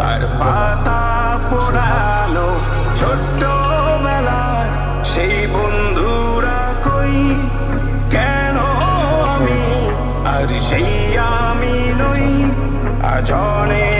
আর পাতা পোড়ানো ছোট্ট মেলার সেই বন্ধুরা কই? কেন আমি আর সেই আমি নই? আজনে